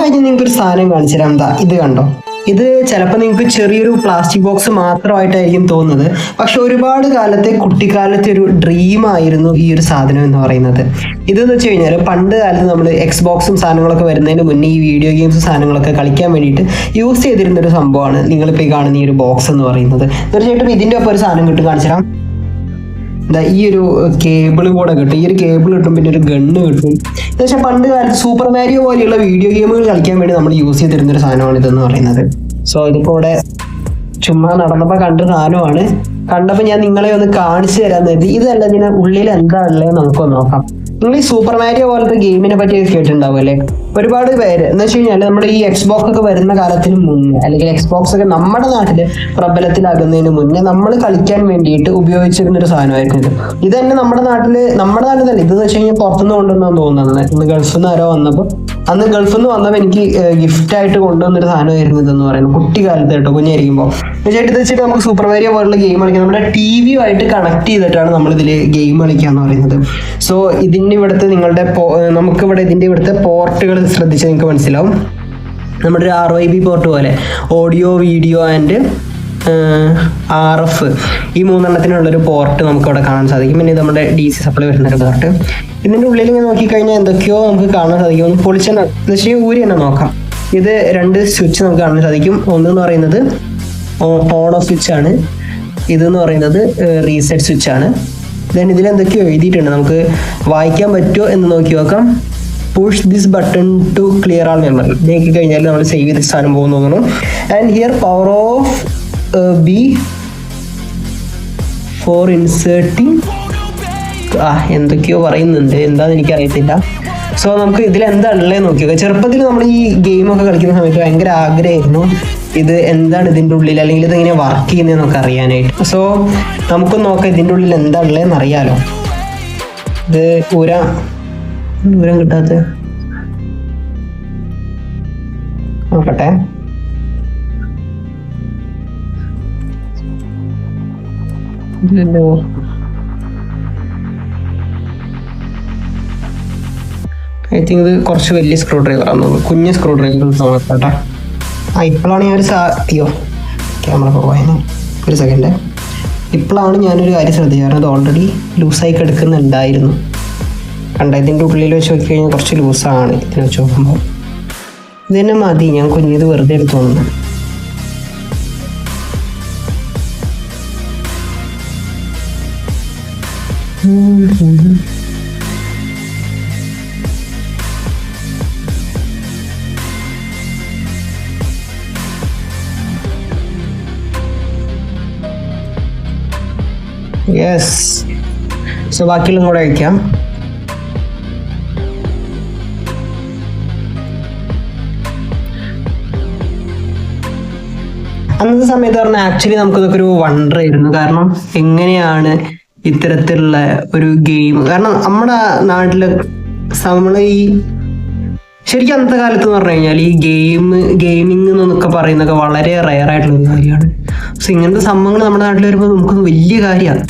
കഴിഞ്ഞ് നിങ്ങൾക്ക് ഒരു സാധനം കാണിച്ചു തരാം. എന്താ ഇത് കണ്ടോ? ഇത് ചിലപ്പോൾ നിങ്ങൾക്ക് ചെറിയൊരു പ്ലാസ്റ്റിക് ബോക്സ് മാത്രമായിട്ടായിരിക്കും തോന്നുന്നത്. പക്ഷെ ഒരുപാട് കാലത്തെ കുട്ടിക്കാലത്തെ ഒരു ഡ്രീം ആയിരുന്നു ഈ ഒരു സാധനം എന്ന് പറയുന്നത്. ഇതെന്ന് വെച്ച് കഴിഞ്ഞാൽ പണ്ട് കാലത്ത് നമ്മൾ എക്സ് ബോക്സും സാധനങ്ങളൊക്കെ വരുന്നതിന് മുന്നേ ഈ വീഡിയോ ഗെയിംസ് സാധനങ്ങളൊക്കെ കളിക്കാൻ വേണ്ടിയിട്ട് യൂസ് ചെയ്തിരുന്നൊരു സംഭവമാണ് നിങ്ങളിപ്പോൾ ഈ കാണുന്ന ഈ ഒരു ബോക്സ് എന്ന് പറയുന്നത്. തീർച്ചയായിട്ടും ഇതിന്റെ ഒപ്പം ഒരു സാധനം കിട്ടും കാണിച്ചു ദാ ഈ ഒരു കേബിൾ കൂടെ കിട്ടും. ഈ ഒരു കേബിൾ കിട്ടും പിന്നെ ഒരു ഗണ്ണ് കിട്ടും. പക്ഷെ പണ്ട് കാലത്ത് സൂപ്പർ മാരിയോ പോലെയുള്ള വീഡിയോ ഗെയിമുകൾ കളിക്കാൻ വേണ്ടി നമ്മൾ യൂസ് ചെയ്തിരുന്ന ഒരു സാധനമാണ് ഇതെന്ന് പറയുന്നത്. സോ ഇതിപ്പോ ഇവിടെ ചുമ്മാ നടന്നപ്പോ കണ്ട സാധനമാണ്. കണ്ടപ്പോ ഞാൻ നിങ്ങളെ ഒന്ന് കാണിച്ചു തരാൻ കരുതി ഇതല്ല ഇതിന് ഉള്ളിൽ എന്താ ഉള്ളത് നമുക്കൊന്ന് നോക്കാം. നിങ്ങൾ ഈ സൂപ്പർ മാരിയോ പോലത്തെ ഗെയിമിനെ പറ്റി കേട്ടിട്ടുണ്ടാവും അല്ലേ? ഒരുപാട് പേര്. എന്ന് വെച്ച് കഴിഞ്ഞാൽ നമ്മുടെ ഈ എക്സ്ബോക്സ് ഒക്കെ വരുന്ന കാലത്തിന് മുന്നേ അല്ലെങ്കിൽ എക്സ്ബോക്സ് ഒക്കെ നമ്മുടെ നാട്ടിൽ പ്രബലത്തിലാകുന്നതിന് മുന്നേ നമ്മൾ കളിക്കാൻ വേണ്ടിയിട്ട് ഉപയോഗിച്ചിരുന്ന ഒരു സാധനമായിരുന്നു ഇത്. തന്നെ നമ്മുടെ നാട്ടിൽ നമ്മുടെ നാട്ടിൽ തന്നെ ഇത് വെച്ച് കഴിഞ്ഞാൽ പുറത്തുനിന്ന് കൊണ്ടുവന്നാന്ന് തോന്നുന്നത് ഇന്ന് ഗൾഫിൽ നിന്ന് ആരോ വന്നപ്പോൾ അന്ന് ഗൾഫിൽ നിന്ന് വന്നപ്പോൾ എനിക്ക് ഗിഫ്റ്റ് ആയിട്ട് കൊണ്ടുവന്നൊരു സാധനമായിരുന്നു ഇതെന്ന് പറയുന്നത്. കുട്ടിക്കാലത്ത് കേട്ടോ കുഞ്ഞായിരിക്കുമ്പോൾ വെച്ചിട്ട് ഇത് വെച്ചിട്ട് നമുക്ക് സൂപ്പർ വേരിയ പോലുള്ള ഗെയിം കളിക്കാം. നമ്മുടെ ടി വി ആയിട്ട് കണക്ട് ചെയ്തിട്ടാണ് നമ്മൾ ഇതിൽ ഗെയിം കളിക്കുക എന്ന് പറയുന്നത്. സോ ഇതിന്റെ ഇവിടുത്തെ നിങ്ങളുടെ നമുക്ക് ഇവിടെ ഇതിന്റെ ഇവിടുത്തെ പോർട്ടുകൾ ശ്രദ്ധിച്ചാൽ നിങ്ങൾക്ക് മനസ്സിലാവും. നമ്മുടെ ഒരു ആർ വൈ ബി പോർട്ട് പോലെ audio video and R F ഈ മൂന്നെണ്ണത്തിനുള്ളൊരു പോർട്ട് നമുക്ക് അവിടെ കാണാൻ സാധിക്കും. പിന്നെ നമ്മുടെ ഡി സി സപ്ലൈ വരുന്ന ഒരു പോർട്ട് ഇതിന്റെ ഉള്ളിൽ ഇങ്ങനെ നോക്കിക്കഴിഞ്ഞാൽ എന്തൊക്കെയോ നമുക്ക് കാണാൻ സാധിക്കും. ഒന്ന് പൊളിച്ചെന്ന് വെച്ചാൽ ഊരി തന്നെ നോക്കാം. ഇത് രണ്ട് സ്വിച്ച് നമുക്ക് കാണാൻ സാധിക്കും. ഒന്ന് എന്ന് പറയുന്നത് ഓൺ ഓഫ് സ്വിച്ച് ആണ്. ഇതെന്ന് പറയുന്നത് റീസെറ്റ് സ്വിച്ച് ആണ്. ദെൻ ഇതിൽ എന്തൊക്കെയോ എഴുതിയിട്ടുണ്ട്. നമുക്ക് വായിക്കാൻ പറ്റുമോ എന്ന് നോക്കി നോക്കാം. Push this button to clear all memory നീക്കി കഴിഞ്ഞാൽ നമ്മൾ സേവ് ചെയ്ത സാധനം പോകുന്നു തോന്നുന്നു. And here power off before inserting ആ എന്തൊക്കെയോ പറയുന്നുണ്ട്. എന്താന്ന് എനിക്ക് അറിയത്തില്ല സോ നമുക്ക് ഇതിൽ എന്താ നോക്കിയത് നോക്കി ചെറുപ്പത്തിൽ നമ്മൾ ഈ ഗെയിമൊക്കെ കളിക്കുന്ന സമയത്ത് ഭയങ്കര ആഗ്രഹമായിരുന്നു. ഇത് എന്താണ് ഇതിന്റെ ഉള്ളിൽ? അല്ലെങ്കിൽ ഇത് എങ്ങനെ വർക്ക് ചെയ്യുന്നത് നമുക്ക് അറിയാനായിട്ട്. സോ നമുക്ക് നോക്കാം ഇതിന്റെ ഉള്ളിൽ എന്താ ഉള്ളതെന്ന് അറിയാലോ ഇത് ഊരാ ദൂരം കിട്ടാത്ത. നോക്കട്ടെ. ഇല്ലല്ലോ. ഐ തിങ്ക് ഇത് കുറച്ച് വലിയ സ്ക്രൂ ഡ്രൈവർ ആണ് തോന്നുന്നു. കുഞ്ഞ് സ്ക്രൂ ഡ്രൈവർ നോക്കട്ടെ ആ ഇപ്പോഴാണ് ഞാനൊരു സാ അയ്യോ ക്യാമറ പോയത് ഒരു സെക്കൻഡ് ഇപ്പോഴാണ് ഞാനൊരു കാര്യം ശ്രദ്ധിച്ചത്. അത് ഓൾറെഡി ലൂസായി കിടക്കുന്നുണ്ടായിരുന്നു. കണ്ട ഇതിന്റെ ഉള്ളിൽ വെച്ച് നോക്കി കഴിഞ്ഞാൽ കുറച്ച് ലൂസാണ് ഇതിനെ വെച്ച് നോക്കുമ്പോൾ ഇത് മതി ഞാൻ കുഞ്ഞിത് വെറുതെ എടുത്തു തോന്നുന്നു യെസ് സോ ബാക്കിയുള്ള കൂടെ കഴിക്കാം. അന്നത്തെ സമയത്ത് പറഞ്ഞാൽ ആക്ച്വലി നമുക്കിതൊക്കെ ഒരു വണ്ടർ ആയിരുന്നു. കാരണം എങ്ങനെയാണ് ഇത്തരത്തിലുള്ള ഒരു ഗെയിം കാരണം നമ്മുടെ നാട്ടിൽ നമ്മൾ ഈ ശരിക്കും അന്നത്തെ കാലത്ത് എന്ന് പറഞ്ഞു കഴിഞ്ഞാൽ ഈ ഗെയിം ഗെയിമിംഗ് എന്നൊക്കെ പറയുന്നതൊക്കെ വളരെ റയർ ആയിട്ടുള്ള ഒരു കാര്യമാണ്. സോ ഇങ്ങനത്തെ സംഭവങ്ങൾ നമ്മുടെ നാട്ടിൽ വരുമ്പോൾ നമുക്ക് വലിയ കാര്യമാണ്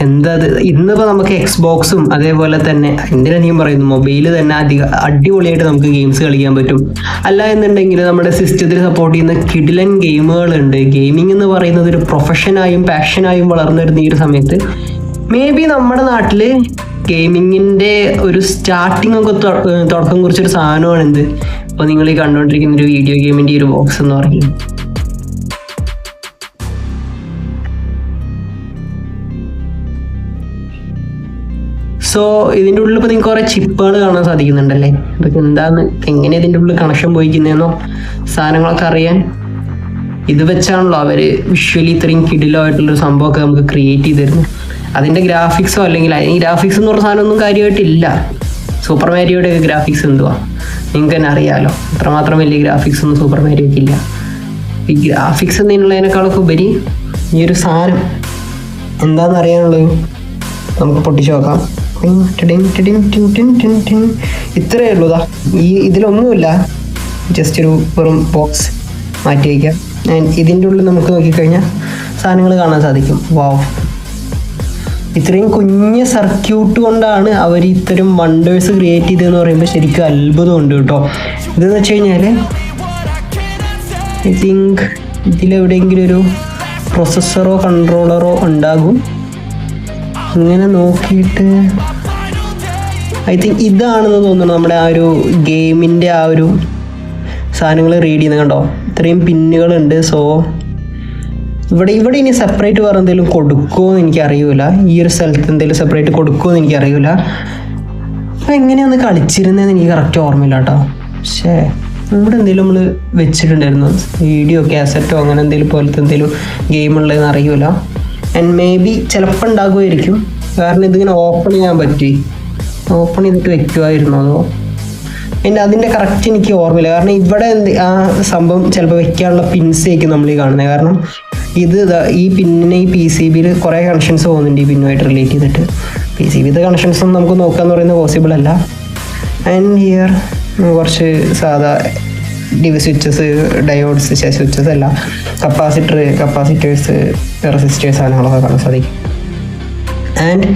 എന്താ ഇന്നിപ്പോൾ നമുക്ക് എക്സ് ബോക്സും അതേപോലെ തന്നെ എന്തിനാ പറയുന്നു മൊബൈൽ തന്നെ അധിക അടിപൊളിയായിട്ട് നമുക്ക് ഗെയിംസ് കളിക്കാൻ പറ്റും. അല്ല എന്നുണ്ടെങ്കിൽ നമ്മുടെ സിസ്റ്റത്തിൽ സപ്പോർട്ട് ചെയ്യുന്ന കിഡിലൻ ഗെയിമുകളുണ്ട് ഗെയിമിംഗ് എന്ന് പറയുന്നത് ഒരു പ്രൊഫഷനായും പാഷനായും വളർന്നു വരുന്ന ഈ ഒരു സമയത്ത് മേ ബി നമ്മുടെ നാട്ടിൽ ഗെയിമിങ്ങിന്റെ ഒരു സ്റ്റാർട്ടിംഗ് ഒക്കെ തുടക്കം കുറിച്ചൊരു സാധനമാണ് എന്ത് ഇപ്പോൾ നിങ്ങൾ ഈ കണ്ടുകൊണ്ടിരിക്കുന്ന ഒരു വീഡിയോ ഗെയിമിന്റെ ഒരു ബോക്സ് എന്ന് പറയുന്നത്. സോ ഇതിന്റെ ഉള്ളിൽ ഇപ്പോൾ നിങ്ങൾക്ക് കുറേ ചിപ്പുകൾ കാണാൻ സാധിക്കുന്നുണ്ടല്ലേ? ഇതൊക്കെ എന്താന്ന് എങ്ങനെ ഇതിന്റെ ഉള്ളിൽ കണക്ഷൻ പോയിക്കുന്നതെന്നോ സാധനങ്ങളൊക്കെ അറിയാൻ? ഇത് വെച്ചാണല്ലോ അവർ വിഷ്വലി ഇത്രയും കിടിലോ ആയിട്ടുള്ളൊരു സംഭവമൊക്കെ നമുക്ക് ക്രിയേറ്റ് ചെയ്ത് തരുന്നു അതിന്റെ ഗ്രാഫിക്സോ അല്ലെങ്കിൽ അതിന് ഗ്രാഫിക്സ് എന്ന് പറഞ്ഞ സാധനമൊന്നും കാര്യമായിട്ടില്ല. സൂപ്പർ മാരിയോയുടെ ഗ്രാഫിക്സ് എന്തുവാ? നിങ്ങൾക്ക് തന്നെ അറിയാമല്ലോ അത്രമാത്രം വലിയ ഗ്രാഫിക്സ് ഒന്നും സൂപ്പർ മാരിയോക്ക് ഇല്ല. ഈ ഗ്രാഫിക്സ് എന്നുള്ളതിനേക്കാളൊക്കെ ഉപരി ഈ ഒരു സാധനം എന്താണെന്ന് അറിയാനുള്ളത്? നമുക്ക് പൊട്ടിച്ചു നോക്കാം. ടിങ് ഉള്ളൂതാ ഈ ഇതിലൊന്നുമില്ല. ജസ്റ്റ് ഒരു വെറും ബോക്സ് മാറ്റി വയ്ക്കാം ആൻഡ് ഇതിന്റെ ഉള്ളിൽ നമുക്ക് നോക്കിക്കഴിഞ്ഞാൽ സാധനങ്ങൾ കാണാൻ സാധിക്കും. വാവ് ഇത്രയും കുഞ്ഞ സർക്യൂട്ട് കൊണ്ടാണ് അവർ ഇത്തരം വണ്ടേഴ്സ് ക്രിയേറ്റ് ചെയ്തതെന്ന് പറയുമ്പോൾ ശരിക്കും അത്ഭുതമുണ്ട് കേട്ടോ. ഇതെന്ന് വെച്ച് കഴിഞ്ഞാൽ ഐ തിങ്ക് ഇതിലെവിടെയെങ്കിലും ഒരു പ്രൊസസ്സറോ കൺട്രോളറോ ഉണ്ടാകും. ഇങ്ങനെ നോക്കിയിട്ട് ഐ തിങ്ക് ഇതാണെന്ന് തോന്നുന്നു നമ്മുടെ ആ ഒരു ഗെയിമിന്റെ ആ ഒരു സാധനങ്ങൾ റീഡ് ചെയ്യുന്നത് കണ്ടോ? ഇത്രയും പിന്നുകളുണ്ട്. സോ ഇവിടെ ഇവിടെ ഇനി സെപ്പറേറ്റ് വേറെ എന്തെങ്കിലും കൊടുക്കുമോ എന്ന് എനിക്കറിയില്ല ഈ ഒരു സ്ഥലത്ത് എന്തെങ്കിലും സെപ്പറേറ്റ് കൊടുക്കുമോ എന്ന് എനിക്കറിയില്ല അപ്പം എങ്ങനെയാണ് കളിച്ചിരുന്നതെന്ന് എനിക്ക് കറക്റ്റ് ഓർമ്മയില്ല കേട്ടോ. പക്ഷേ ഇവിടെ എന്തെങ്കിലും നമ്മൾ വെച്ചിട്ടുണ്ടായിരുന്നു. വീഡിയോ കാസറ്റോ അങ്ങനെ എന്തെങ്കിലും പോലത്തെ എന്തെങ്കിലും ഗെയിം ഉള്ളതെന്ന് അറിയില്ല ആൻഡ് മേ ബി ചിലപ്പോൾ ഉണ്ടാകുമായിരിക്കും. കാരണം ഇതിങ്ങനെ ഓപ്പൺ ചെയ്യാൻ പറ്റി. ഓപ്പൺ ചെയ്തിട്ട് വെക്കുമായിരുന്നു അതോ? പിന്നെ അതിന്റെ കറക്റ്റ് എനിക്ക് ഓർമ്മയില്ല. കാരണം ഇവിടെ എന്ത് ആ സംഭവം ചിലപ്പോൾ വെക്കാനുള്ള പിൻസ് ആയിരിക്കും നമ്മൾ ഈ കാണുന്നത് കാരണം ഇത് ഈ പിന്നിനെ ഈ പി സി ബിയിൽ കുറേ കണക്ഷൻസ് പോകുന്നുണ്ട് ഈ പിന്നുമായിട്ട് റിലേറ്റ് ചെയ്തിട്ട്. പി സി ബിത്തെ കണക്ഷൻസ് ഒന്നും നമുക്ക് നോക്കാന്ന് പറയുന്നത് പോസിബിൾ അല്ല. ആൻഡ് ഹിയർ കുറച്ച് സാധാ ഡിവി സ്വിച്ചസ് ഡയോഡ്സ് സ്വിച്ചസ് അല്ല. കപ്പാസിറ്റർ കപ്പാസിറ്റേഴ്സ് റെസിസ്റ്റേഴ്സ് സാധനങ്ങളൊക്കെ കാണാൻ സാധിക്കും. ആൻഡ്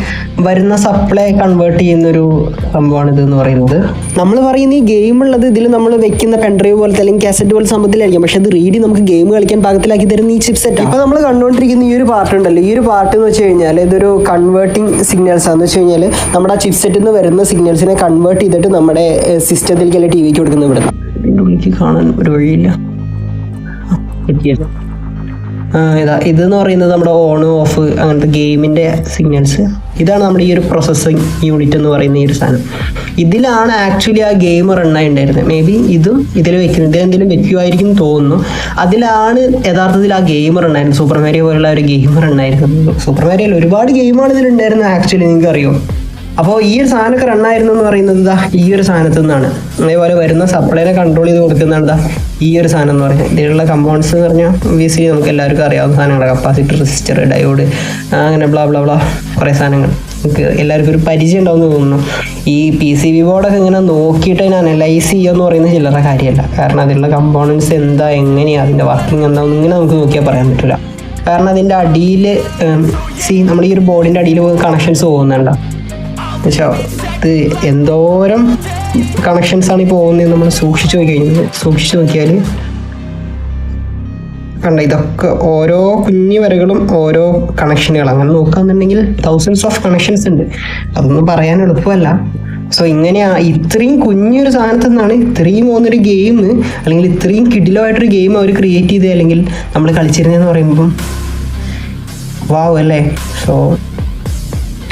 വരുന്ന സപ്ലൈ കൺവേർട്ട് ചെയ്യുന്ന ഒരു സംഭവമാണ് ഇത് എന്ന് പറയുന്നത്. നമ്മൾ പറയുന്ന ഈ ഗെയിം ഉള്ളത് ഇതിൽ നമ്മൾ വെക്കുന്ന പെൻഡ്രൈവ് പോലത്തെ അല്ലെങ്കിൽ കാസറ്റ് പോലത്തെ സംഭവത്തിലായിരിക്കും. പക്ഷെ അത് റീഡി നമുക്ക് ഗെയിം കളിക്കാൻ പാകത്തിലാക്കി തരുന്ന ഈ ചിപ്സെറ്റ് ഇപ്പൊ നമ്മൾ കണ്ടുകൊണ്ടിരിക്കുന്ന ഈ ഒരു പാർട്ട് ഉണ്ടല്ലോ. ഈ ഒരു പാർട്ട് എന്ന് വെച്ച് കഴിഞ്ഞാൽ ഇതൊരു കൺവേർട്ടിംഗ് സിഗ്നൽസ് ആണെന്ന് വെച്ച് കഴിഞ്ഞാൽ നമ്മുടെ ആ ചിപ്സെറ്റിൽ നിന്ന് വരുന്ന സിഗ്നൽസിനെ കൺവേർട്ട് ചെയ്തിട്ട് നമ്മുടെ സിസ്റ്റത്തിലേക്ക് അല്ലെങ്കിൽ ടി വിക്ക് കൊടുക്കുന്ന ഇവിടെ ഉള്ളിലേക്ക് കാണാൻ ഒരു വഴിയില്ല. ഇതാ ഇതെന്ന് പറയുന്നത് നമ്മുടെ ഓൺ ഓഫ് അങ്ങനത്തെ ഗെയിമിന്റെ സിഗ്നൽസ് ഇതാണ് നമ്മുടെ ഈ ഒരു പ്രോസസ്സിങ് യൂണിറ്റ് എന്ന് പറയുന്ന ഈ ഒരു സാധനം. ഇതിലാണ് ആക്ച്വലി ആ ഗെയിം റണ്ണായി ഉണ്ടായിരുന്നത് മേ ബി ഇതും ഇതിൽ വെക്കുന്നത്. ഇതെന്തെങ്കിലും വെക്കുമായിരിക്കും തോന്നുന്നു. അതിലാണ് യഥാർത്ഥത്തിൽ ആ ഗെയിം റണ്ണായിരുന്നു സൂപ്പർ പോലുള്ള ഒരു ഗെയിം റണ്ണായിരുന്നു സൂപ്പർ മാരിയോയിൽ ഒരുപാട് ഗെയിമാണ് ഇതിലുണ്ടായിരുന്നത് ആക്ച്വലി നിങ്ങൾക്ക് അറിയോ അപ്പോൾ ഈ ഒരു സാധനമൊക്കെ റണ്ണായിരുന്നു എന്ന് പറയുന്നത് ഇതാ ഈ ഒരു സാധനത്തു നിന്നാണ്. അതേപോലെ വരുന്ന സപ്ലൈനെ കൺട്രോൾ ചെയ്ത് കൊടുക്കുന്നതാണ് ഇതാ ഈ ഒരു സാധനം എന്ന് പറയുന്നത്. ഇതിലുള്ള കമ്പൗണ്ട്സ് എന്ന് പറഞ്ഞാൽ ഒബിയസ്ലി നമുക്ക് എല്ലാവർക്കും അറിയാവുന്ന സാധനങ്ങളാണ്. കപ്പാസിറ്റർ റെസിസ്റ്റർ ഡയോഡ് അങ്ങനെ ബ്ലാ ബ്ലാ ബ്ലാ കുറേ സാധനങ്ങൾ. നമുക്ക് എല്ലാവർക്കും ഒരു പരിചയം ഉണ്ടാവും എന്ന് തോന്നുന്നു. ഈ പി സി ബി ബോർഡൊക്കെ ഇങ്ങനെ നോക്കിയിട്ട് അതിനെ അനലൈസ് ചെയ്യുക എന്ന് പറയുന്നത് ചില്ലറ കാര്യമല്ല. കാരണം അതിലുള്ള കമ്പോണൻസ് എന്താ എങ്ങനെയാണ് അതിന്റെ വർക്കിംഗ് എന്താണെന്ന് ഇങ്ങനെ നമുക്ക് നോക്കിയാൽ പറയാൻ പറ്റില്ല കാരണം അതിന്റെ അടിയിൽ സി നമ്മൾ ഈ ഒരു ബോർഡിന്റെ അടിയിൽ കണക്ഷൻസ് പോകുന്നുണ്ടോ പക്ഷേ ഇത് എന്തോരം കണക്ഷൻസ് ആണ് ഈ പോകുന്നത് നമ്മൾ സൂക്ഷിച്ചു നോക്കി കഴിഞ്ഞാൽ സൂക്ഷിച്ചു നോക്കിയാൽ കണ്ട ഇതൊക്കെ ഓരോ കുഞ്ഞു വരകളും ഓരോ കണക്ഷനുകൾ അങ്ങനെ നോക്കുകയാണെന്നുണ്ടെങ്കിൽ തൗസൻഡ്സ് ഓഫ് കണക്ഷൻസ് ഉണ്ട്. അതൊന്നും പറയാൻ എളുപ്പമല്ല. സോ ഇങ്ങനെയാ ഇത്രയും കുഞ്ഞൊരു സാധനത്തു നിന്നാണ് ഇത്രയും പോകുന്നൊരു ഗെയിം അല്ലെങ്കിൽ ഇത്രയും കിഡിലമായിട്ടൊരു ഗെയിം അവർ ക്രിയേറ്റ് ചെയ്ത് അല്ലെങ്കിൽ നമ്മൾ കളിച്ചിരുന്നതെന്ന് പറയുമ്പം വാവ് അല്ലേ? സോ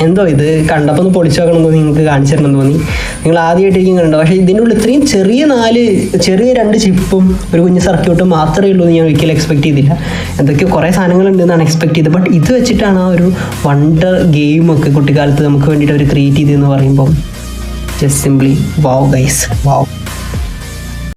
എന്തോ ഇത് കണ്ടപ്പോൾ ഒന്ന് പൊളിച്ചു നോക്കണം തോന്നി നിങ്ങൾക്ക് കാണിച്ചു തരണം തോന്നി. നിങ്ങൾ ആദ്യമായിട്ടായിരിക്കും കണ്ടോ പക്ഷേ ഇതിന്റെ ഇത്രയും ചെറിയ നാല് ചെറിയ രണ്ട് ചിപ്പും ഒരു കുഞ്ഞ് സർക്യൂട്ടും മാത്രമേ ഉള്ളൂ എന്ന് ഞാൻ ഒരിക്കലും എക്സ്പെക്ട് ചെയ്തില്ല. എന്തൊക്കെയോ കുറേ സാധനങ്ങളുണ്ട് എന്നാണ് എക്സ്പെക്ട് ചെയ്തത്. ബട്ട് ഇത് വെച്ചിട്ടാണ് ആ ഒരു വണ്ടർ ഗെയിമൊക്കെ കുട്ടിക്കാലത്ത് നമുക്ക് വേണ്ടിയിട്ട് അവർ ക്രിയേറ്റ് ചെയ്തതെന്ന് പറയുമ്പോൾ just simply wow guys wow